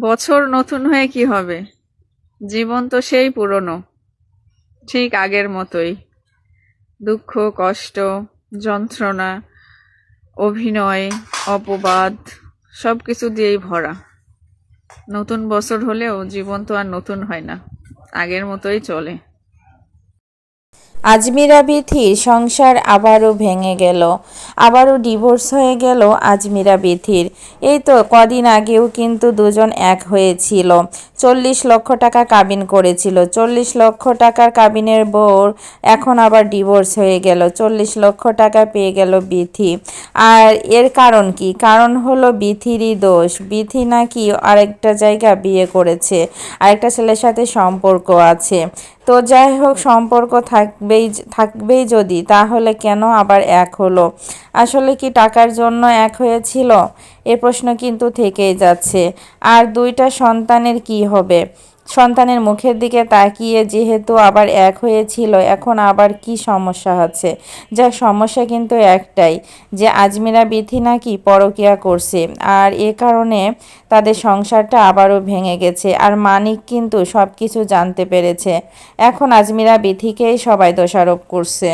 বছর নতুন হয়ে কি হবে? জীবন তো সেই পুরনো। ঠিক আগের মতোই। দুঃখ, কষ্ট, যন্ত্রণা, অভিনয়, অপবাদ সব কিছু দিয়েই ভরা। নতুন বছর হলেও জীবন তো আর নতুন হয় না। আগের মতোই চলে। আজমিরা বিথির সংসার আবারও ভেঙে গেল, আবারও ডিভোর্স হয়ে গেল আজমিরা বিথির এই তো কদিন আগেও কিন্তু দুজন এক হয়েছিল। চল্লিশ লক্ষ টাকা কাবিন করেছিল। চল্লিশ লক্ষ টাকার কাবিনের বোর এখন আবার ডিভোর্স হয়ে গেল। চল্লিশ লক্ষ টাকা পেয়ে গেল বিথি। আর এর কারণ কি? কারণ হলো বিথিরই দোষ। বিথি নাকি আরেকটা জায়গা বিয়ে করেছে। আরেকটা ছেলের সাথে সম্পর্ক আছে। তো যাই হোক, সম্পর্ক থাকবেই থাকবেই যদি, তাহলে কেন আবার এক হলো? আসলে কি টাকার জন্য এক হয়েছিল? এ প্রশ্ন কিন্তু থেকেই যাচ্ছে। আর দুইটা সন্তানের কি হবে? সন্তানের মুখের দিকে তাকিয়ে যেহেতু আবার এক হয়েছিল, এখন আবার কি সমস্যা হচ্ছে? যা সমস্যা কিন্তু একটাই, যে আজমিরা বিথি নাকি পরকিয়া করছে, আর এ কারণে তাদের সংসারটা আবারও ভেঙে গেছে, আর মানিক কিন্তু সব কিছু জানতে পেরেছে। এখন আজমিরা বিথিকেই সবাই দোষারোপ করছে।